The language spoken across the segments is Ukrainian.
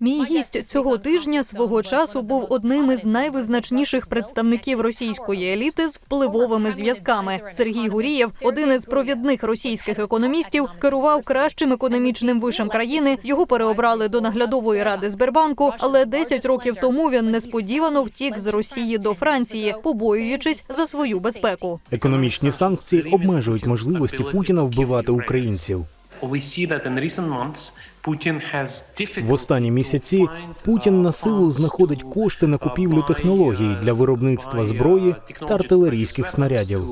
Мій гість цього тижня свого часу був одним із найвизначніших представників російської еліти з впливовими зв'язками. Сергій Гурієв, один із провідних російських економістів, керував кращим економічним вишем країни. Його переобрали до наглядової ради Сбербанку, але 10 років тому він несподівано втік з Росії до Франції, побоюючись за свою безпеку. Економічні санкції обмежують можливості Путіна вбивати українців. В останні місяці Путін на силу знаходить кошти на купівлю технологій для виробництва зброї та артилерійських снарядів.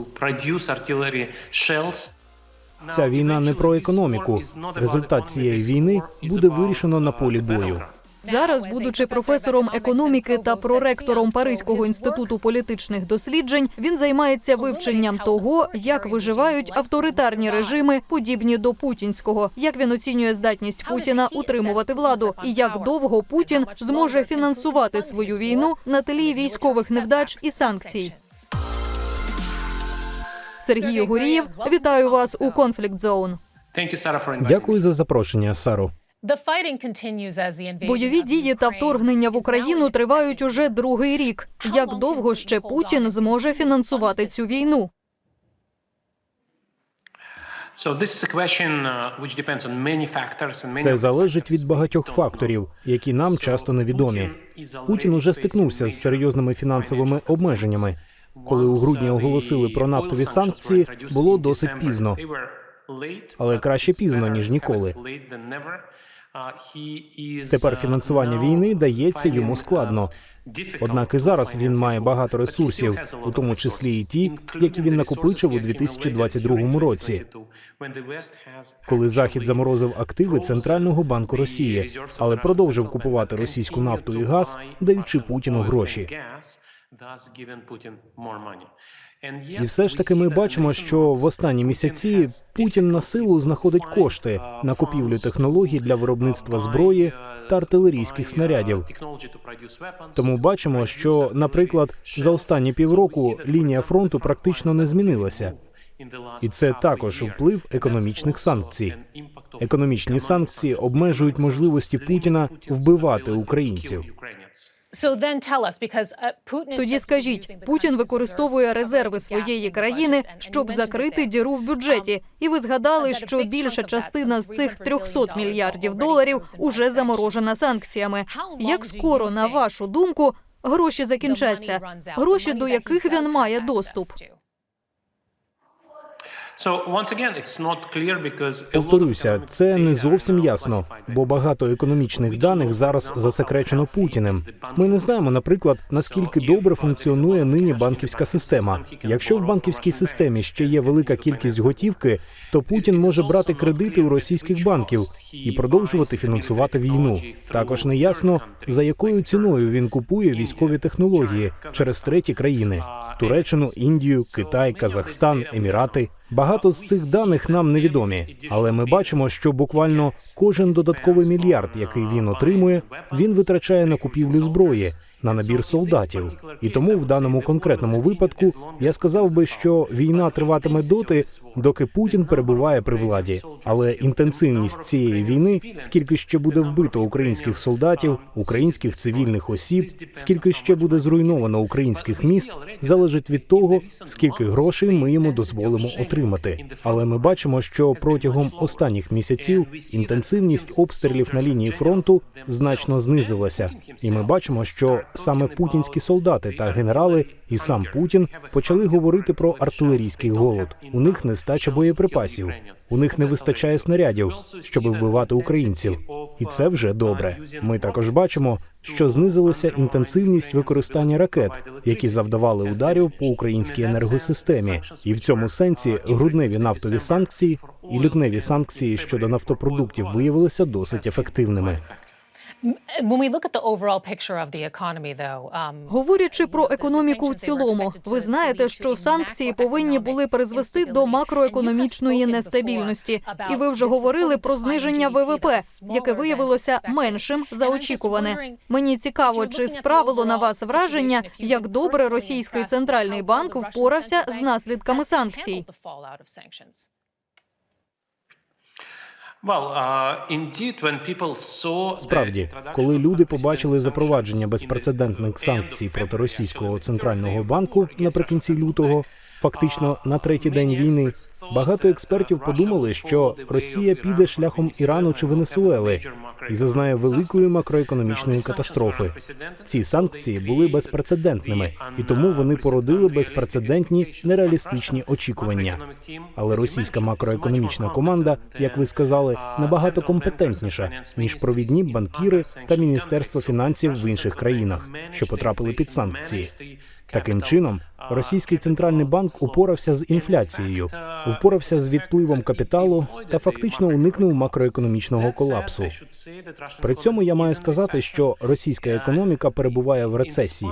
Ця війна не про економіку. Результат цієї війни буде вирішено на полі бою. Зараз, будучи професором економіки та проректором Паризького інституту політичних досліджень, він займається вивченням того, як виживають авторитарні режими, подібні до путінського, як він оцінює здатність Путіна утримувати владу, і як довго Путін зможе фінансувати свою війну на тлі військових невдач і санкцій. Сергій Гурієв, вітаю вас у Conflict Zone. Дякую за запрошення, Саро. Бойові дії та вторгнення в Україну тривають уже другий рік. Як довго ще Путін зможе фінансувати цю війну? So this is a question uh, which depends on many factors and many Це залежить від багатьох факторів, які нам часто невідомі. Путін уже стикнувся з серйозними фінансовими обмеженнями. Коли у грудні оголосили про нафтові санкції, було досить пізно. Але краще пізно, ніж ніколи. Тепер фінансування війни дається йому складно. Однак і зараз він має багато ресурсів, у тому числі і ті, які він накопичив у 2022 році. коли Захід заморозив активи Центрального банку Росії, але продовжив купувати російську нафту і газ, даючи Путіну гроші. І все ж таки ми бачимо, що в останні місяці Путін на силу знаходить кошти на купівлю технологій для виробництва зброї та артилерійських снарядів. Тому бачимо, що, наприклад, за останні півроку лінія фронту практично не змінилася. І це також вплив економічних санкцій. Економічні санкції обмежують можливості Путіна вбивати українців. Тоді скажіть, Путін використовує резерви своєї країни, щоб закрити діру в бюджеті. І ви згадали, що більша частина з цих 300 мільярдів доларів уже заморожена санкціями. Як скоро, на вашу думку, гроші закінчаться? Гроші, до яких він має доступ? Повторюся, це не зовсім ясно, бо багато економічних даних зараз засекречено Путіним. Ми не знаємо, наприклад, наскільки добре функціонує нині банківська система. Якщо в банківській системі ще є велика кількість готівки, то Путін може брати кредити у російських банків і продовжувати фінансувати війну. Також не ясно за якою ціною він купує військові технології через треті країни: Туреччину, Індію, Китай, Казахстан, Емірати. Багато з цих даних нам невідомі, але ми бачимо, що буквально кожен додатковий мільярд, який він отримує, він витрачає на купівлю зброї, на набір солдатів. І тому в даному конкретному випадку я сказав би, що війна триватиме доти, доки Путін перебуває при владі. Але інтенсивність цієї війни, скільки ще буде вбито українських солдатів, українських цивільних осіб, скільки ще буде зруйновано українських міст, залежить від того, скільки грошей ми йому дозволимо отримати. Але ми бачимо, що протягом останніх місяців інтенсивність обстрілів на лінії фронту значно знизилася, і ми бачимо, що саме путінські солдати та генерали і сам Путін почали говорити про артилерійський голод. У них нестача боєприпасів, у них не вистачає снарядів, щоб вбивати українців, і це вже добре. Ми також бачимо, що знизилася інтенсивність використання ракет, які завдавали ударів по українській енергосистемі, і в цьому сенсі грудневі нафтові санкції і лютневі санкції щодо нафтопродуктів виявилися досить ефективними. Um, Говорячи про економіку в цілому, ви знаєте, що санкції повинні були призвести до макроекономічної нестабільності, і ви вже говорили про зниження ВВП, яке виявилося меншим за очікуване. Мені цікаво, чи справило на вас враження, як добре російський центральний банк впорався з наслідками санкцій. Справді, коли люди побачили запровадження безпрецедентних санкцій проти російського центрального банку наприкінці лютого, фактично Uh, на третій день війни, багато uh, експертів подумали, що Росія піде шляхом Ірану чи Венесуели і зазнає великої макроекономічної катастрофи. Ці санкції були безпрецедентними, і тому вони породили безпрецедентні нереалістичні очікування. Але російська макроекономічна команда, як ви сказали, uh, набагато компетентніша ніж провідні банкіри та міністерство фінансів в інших країнах, що потрапили під санкції. Таким чином, uh, російський центральний банк упорався з інфляцією, впорався з відпливом капіталу та фактично уникнув макроекономічного колапсу. При цьому я маю сказати, що російська економіка перебуває в рецесії.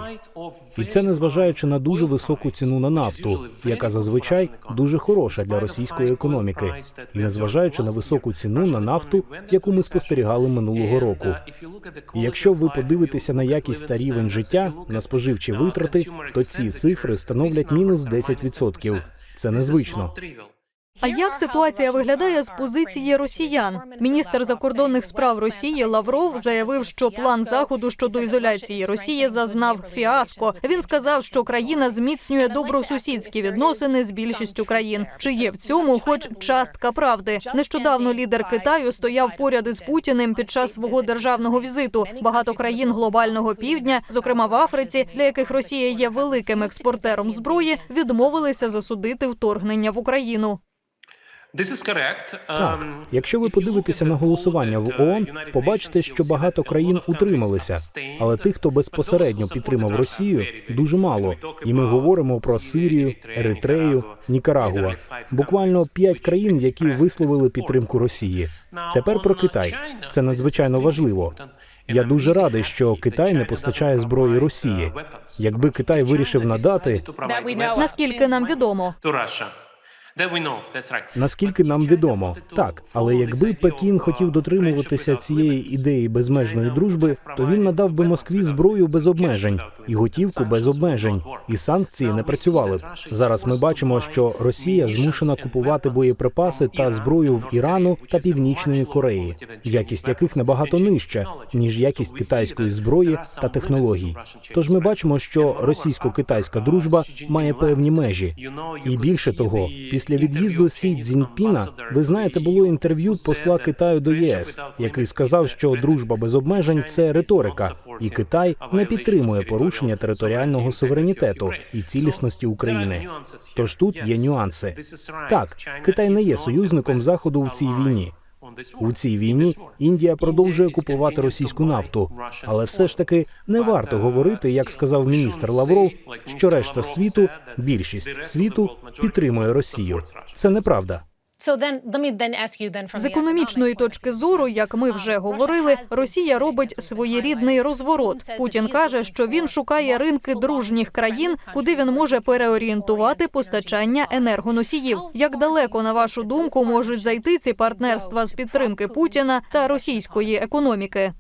І це незважаючи на дуже високу ціну на нафту, яка зазвичай дуже хороша для російської економіки, і незважаючи на високу ціну на нафту, яку ми спостерігали минулого року. І якщо ви подивитеся на якість та рівень життя, на споживчі витрати, то ці цифри становлять мінус numbers are minus 10%. 10%. Це незвично. А як ситуація виглядає з позиції росіян? Міністр закордонних справ Росії Лавров заявив, що план заходу щодо ізоляції Росії зазнав фіаско. Він сказав, що країна зміцнює добросусідські відносини з більшістю країн. Чи є в цьому, хоч частка правди? Нещодавно лідер Китаю стояв поряд із Путіним під час свого державного візиту. Багато країн глобального півдня, зокрема в Африці, для яких Росія є великим експортером зброї, відмовилися засудити вторгнення в Україну. This is correct. Так, Um, якщо ви подивитеся на голосування в uh, ООН, побачите, що багато країн утрималися. Але тих, хто безпосередньо підтримав Росію, дуже мало. І ми говоримо про Сирію, Еритрею, Нікарагуа. Буквально п'ять країн, які висловили підтримку Росії. Тепер про uh, Китай. Це надзвичайно важливо. Я дуже радий, що Китай не постачає зброї Росії. uh, Якби Китай вирішив надати. Наскільки нам відомо, Наскільки нам відомо, так, але якби Пекін хотів дотримуватися цієї ідеї безмежної дружби, то він надав би Москві зброю без обмежень і готівку без обмежень, і санкції не працювали б. Зараз ми бачимо, що Росія змушена купувати боєприпаси та зброю в Ірану та Північної Кореї, якість яких набагато нижча ніж якість китайської зброї та технологій. Тож ми бачимо, що російсько-китайська дружба має певні межі. І більше того, після від'їзду Сі Цзіньпіна, ви знаєте, було інтерв'ю посла Китаю до ЄС, який сказав, що дружба без обмежень це риторика, і Китай не підтримує порушення територіального суверенітету і цілісності України. Тож тут є нюанси. Так, Китай не є союзником Заходу в цій війні. У цій війні Індія продовжує купувати російську нафту, але все ж таки не варто говорити, як сказав міністр Лавров, що решта світу, більшість світу підтримує Росію. Це неправда. З економічної точки зору, як ми вже говорили, Росія робить своєрідний розворот. Путін каже, що він шукає ринки дружніх країн, куди він може переорієнтувати постачання енергоносіїв. Як далеко, на вашу думку, можуть зайти ці партнерства з підтримки Путіна та російської економіки?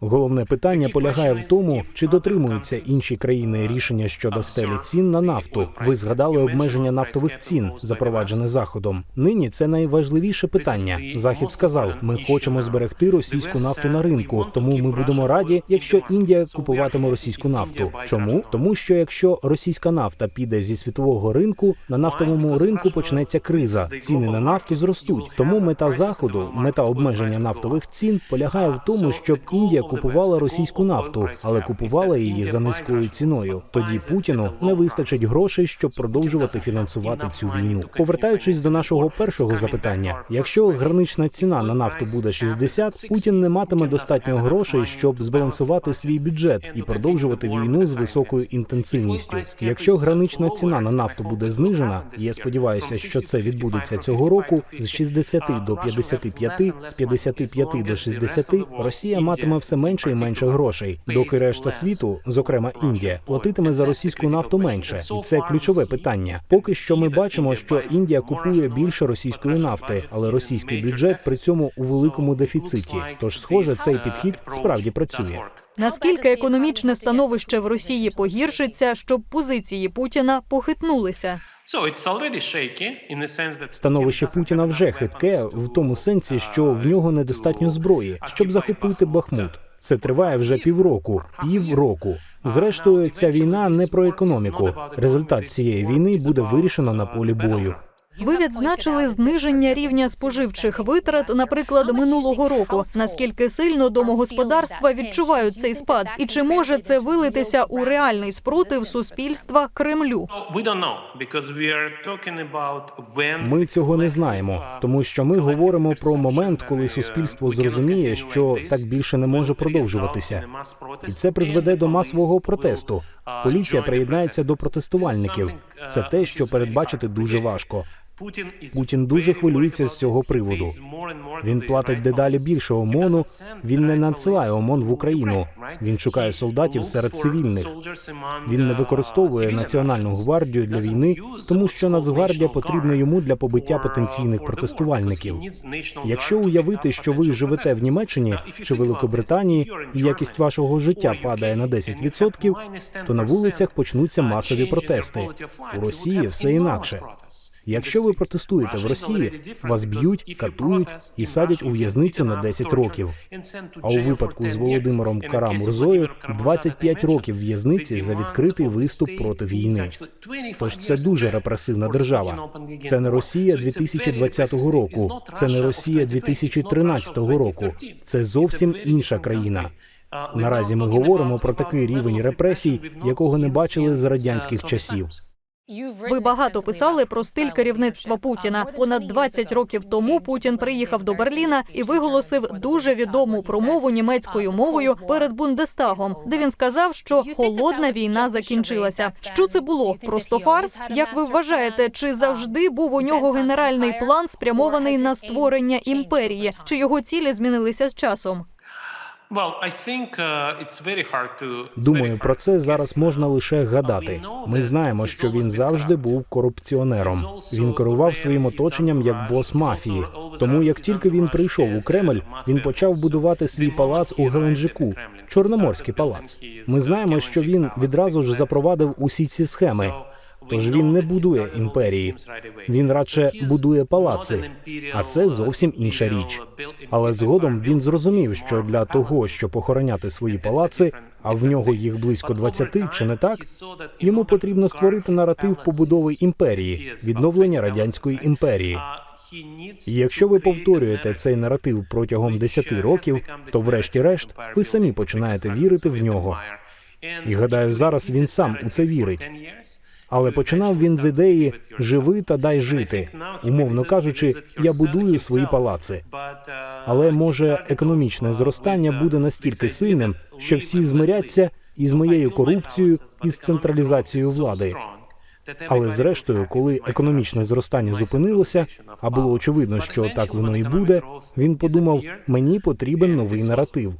Головне питання полягає в тому, чи дотримуються інші країни рішення щодо стелі цін на нафту. Ви згадали обмеження нафтових цін, запроваджене заходом. Нині це найважливіше питання. Захід сказав: ми хочемо зберегти російську нафту на ринку, тому ми будемо раді, якщо Індія купуватиме російську нафту. Чому? Тому що якщо російська нафта піде зі світового ринку, на нафтовому ринку почнеться криза. Ціни на нафту зростуть. Тому мета заходу, мета обмеження нафтових цін полягає в тому, щоб Індія купувала російську нафту, але купувала її за низькою ціною. Тоді Путіну не вистачить грошей, щоб продовжувати фінансувати цю війну. Повертаючись до нашого першого запитання, якщо гранична ціна на нафту буде 60, Путін не матиме достатньо грошей, щоб збалансувати свій бюджет і продовжувати війну з високою інтенсивністю. Якщо гранична ціна на нафту буде знижена, я сподіваюся, що це відбудеться цього року, з 60 до 55, з 55 до 60, Росія матиме все менше і менше грошей, доки решта світу, зокрема Індія, платитиме за російську нафту менше, і це ключове питання. Поки що ми бачимо, що Індія купує більше російської нафти, але російський бюджет при цьому у великому дефіциті. Тож, схоже, цей підхід справді працює. Наскільки економічне становище в Росії погіршиться, щоб позиції Путіна похитнулися? Становище Путіна вже хитке в тому сенсі, що в нього недостатньо зброї, щоб захопити Бахмут. Це триває вже півроку. Півроку. Зрештою, ця війна не про економіку. Результат цієї війни буде вирішено на полі бою. Ви відзначили зниження рівня споживчих витрат, наприклад, минулого року. Наскільки сильно домогосподарства відчувають цей спад, і чи може це вилитися у реальний спротив суспільства Кремлю? Ми цього не знаємо, тому що ми говоримо про момент, коли суспільство зрозуміє, що так більше не може продовжуватися. І це призведе до масового протесту. Поліція приєднається до протестувальників. Це те, що передбачити дуже важко. Путін дуже хвилюється з цього приводу. Він платить дедалі більше ОМОНу. Він не надсилає ОМОН в Україну. Він шукає солдатів серед цивільних. Він не використовує національну гвардію для війни, тому що Нацгвардія потрібна йому для побиття потенційних протестувальників. Якщо уявити, що ви живете в Німеччині чи Великобританії, і якість вашого життя падає на 10%, то на вулицях почнуться масові протести. У Росії все інакше. Якщо ви протестуєте в Росії, вас б'ють, катують і садять у в'язницю на 10 років. А у випадку з Володимиром Карамурзою 25 років в'язниці за відкритий виступ проти війни. Тож це дуже репресивна держава. Це не Росія 2020 року, це не Росія 2013 року. Це зовсім інша країна. Наразі ми говоримо про такий рівень репресій, якого не бачили з радянських часів. Ви багато писали про стиль керівництва Путіна. Понад 20 років тому Путін приїхав до Берліна і виголосив дуже відому промову німецькою мовою перед Бундестагом, де він сказав, що холодна війна закінчилася. Що це було? Просто фарс? Як ви вважаєте, чи завжди був у нього генеральний план спрямований на створення імперії? Чи його цілі змінилися з часом? Думаю, про це зараз можна лише гадати. Ми знаємо, що він завжди був корупціонером. Він керував своїм оточенням як бос мафії. Тому як тільки він прийшов у Кремль, він почав будувати свій палац у Геленджику, Чорноморський палац. Ми знаємо, що він відразу ж запровадив усі ці схеми. Тож він не будує імперії, він радше будує палаци, а це зовсім інша річ. Але згодом він зрозумів, що для того, щоб охороняти свої палаци, а в нього їх близько 20, чи не так? Йому потрібно створити наратив побудови імперії, відновлення радянської імперії. І якщо ви повторюєте цей наратив протягом 10 років, то врешті-решт ви самі починаєте вірити в нього. І гадаю, зараз він сам у це вірить. Але починав він з ідеї живи та дай жити. Умовно кажучи, я будую свої палаци. Але може економічне зростання буде настільки сильним, що всі змиряться із моєю корупцією і з централізацією влади. Але зрештою, коли економічне зростання зупинилося, а було очевидно, що так воно і буде, він подумав: мені потрібен новий наратив.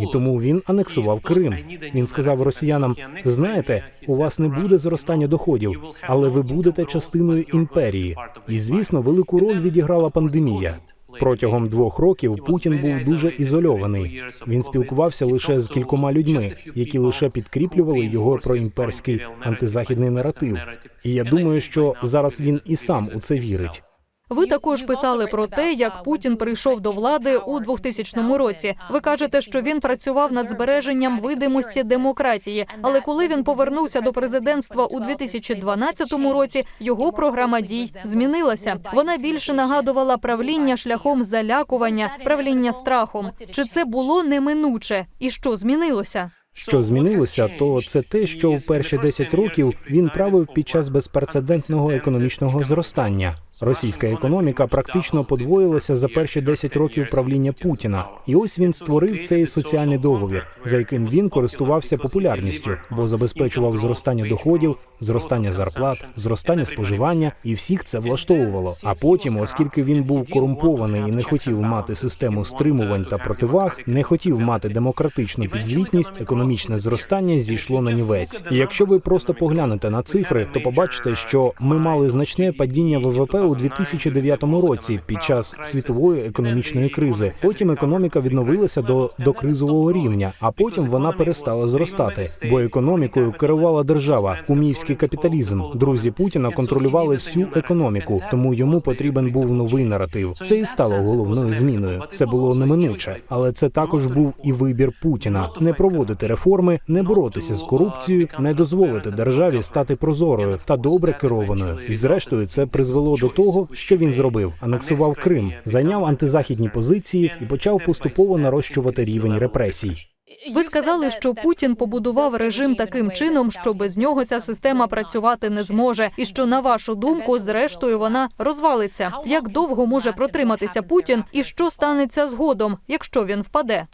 І тому він анексував Крим. Він сказав росіянам: знаєте, у вас не буде зростання доходів, але ви будете частиною імперії. І звісно, велику роль відіграла пандемія. Протягом двох років Путін був дуже ізольований. Він спілкувався лише з кількома людьми, які лише підкріплювали його проімперський антизахідний наратив. І я думаю, що зараз він і сам у це вірить. Ви також писали про те, як Путін прийшов до влади у 2000 році. Ви кажете, що він працював над збереженням видимості демократії. Але коли він повернувся до президентства у 2012 році, його програма дій змінилася. Вона більше нагадувала правління шляхом залякування, правління страхом. Чи це було неминуче? І що змінилося? Що змінилося, то це те, що в перші 10 років він правив під час безпрецедентного економічного зростання. Російська економіка практично подвоїлася за перші 10 років правління Путіна, і ось він створив цей соціальний договір, за яким він користувався популярністю, бо забезпечував зростання доходів, зростання зарплат, зростання споживання, і всіх це влаштовувало. А потім, оскільки він був корумпований і не хотів мати систему стримувань та противаг, не хотів мати демократичну підзвітність, економічне зростання зійшло на нівець. І якщо ви просто поглянете на цифри, то побачите, що ми мали значне падіння ВВП у 2009 році під час світової економічної кризи. Потім економіка відновилася до докризового рівня, а потім вона перестала зростати, бо економікою керувала держава, кумівський капіталізм. Друзі Путіна контролювали всю економіку, тому йому потрібен був новий наратив. Це і стало головною зміною. Це було неминуче, але це також був і вибір Путіна: не проводити реформи, не боротися з корупцією, не дозволити державі стати прозорою та добре керованою. І зрештою, це призвело до того, що він зробив: анексував Крим, зайняв антизахідні позиції і почав поступово нарощувати рівень репресій. Ви сказали, що Путін побудував режим таким чином, що без нього ця система працювати не зможе, і що на вашу думку, зрештою, вона розвалиться. Як довго може протриматися Путін, і що станеться згодом, якщо він впаде?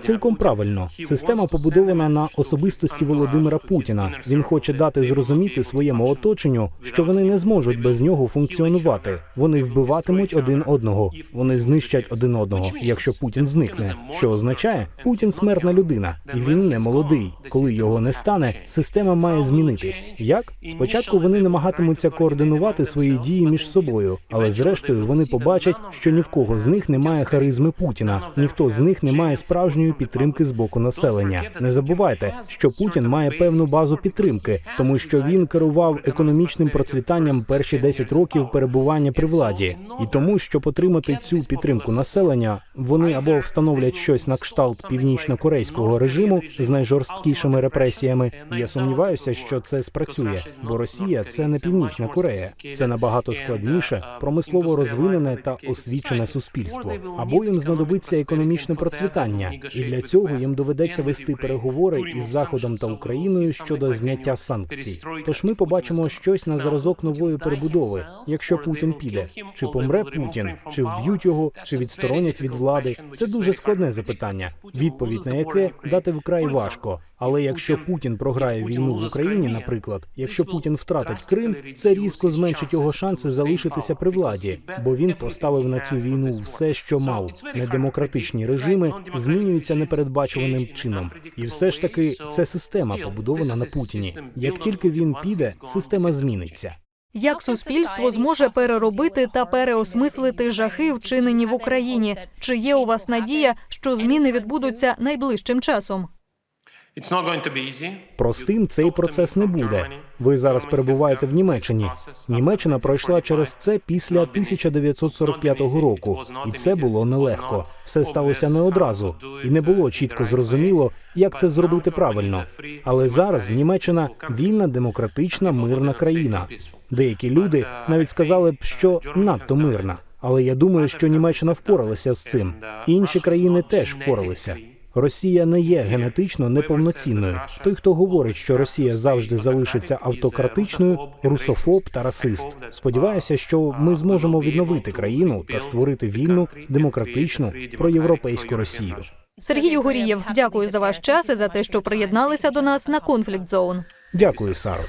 Цілком правильно. Система побудована на особистості Володимира Путіна. Він хоче дати зрозуміти своєму оточенню, що вони не зможуть без нього функціонувати. Вони вбиватимуть один одного. Вони знищать один одного, якщо Путін зникне. Що означає, Путін смертна людина, і він не молодий. Коли його не стане, система має змінитись. Як спочатку вони намагатимуться координувати свої дії між собою, але зрештою вони побачать, що ні в кого з них немає харизми Путіна, ніхто з них не має справжньої підтримки з боку населення. Не забувайте, що Путін має певну базу підтримки, тому що він керував економічним процвітанням перші 10 років перебування при владі, і тому, щоб отримати цю підтримку населення, вони або встановлять щось на кшталт північно-корейського режиму з найжорсткішими репресіями. Я сумніваюся, що це спрацює, бо Росія це не північна Корея, це набагато складніше, промислово розвинене та освічене суспільство. Або їм знадобиться економічне процвітання, і для цього їм доведеться вести переговори із Заходом та Україною щодо зняття санкцій. Тож ми побачимо щось на зразок нової перебудови, якщо Путін піде, чи помре Путін, чи вб'ють його, чи відсторонять від влади. Це дуже складне запитання, відповідь на яке дати вкрай важко. Але якщо Путін програє війну в Україні, наприклад, якщо Путін втратить Крим, це різко зменшить його шанси залишитися при владі, бо він поставив на цю війну все, що мав. Недемократичні режими змінюються непередбачуваним чином, і все ж таки це система побудована на Путіні. Як тільки він піде, система зміниться. Як суспільство зможе переробити та переосмислити жахи, вчинені в Україні? Чи є у вас надія, що зміни відбудуться найближчим часом? Простим цей процес не буде. Ви зараз перебуваєте в Німеччині. Німеччина пройшла через це після 1945 року, і це було нелегко. Все сталося не одразу, і не було чітко зрозуміло, як це зробити правильно. Але зараз Німеччина вільна, демократична, мирна країна. Деякі люди навіть сказали б, що надто мирна. Але я думаю, що Німеччина впоралася з цим. Інші країни теж впоралися. Росія не є генетично неповноцінною. Той, хто говорить, що Росія завжди залишиться автократичною, русофоб та расист. Сподіваюся, що ми зможемо відновити країну та створити вільну, демократичну, проєвропейську Росію. Сергій Гурієв, дякую за ваш час і за те, що приєдналися до нас на Conflict Zone. Дякую, Саро.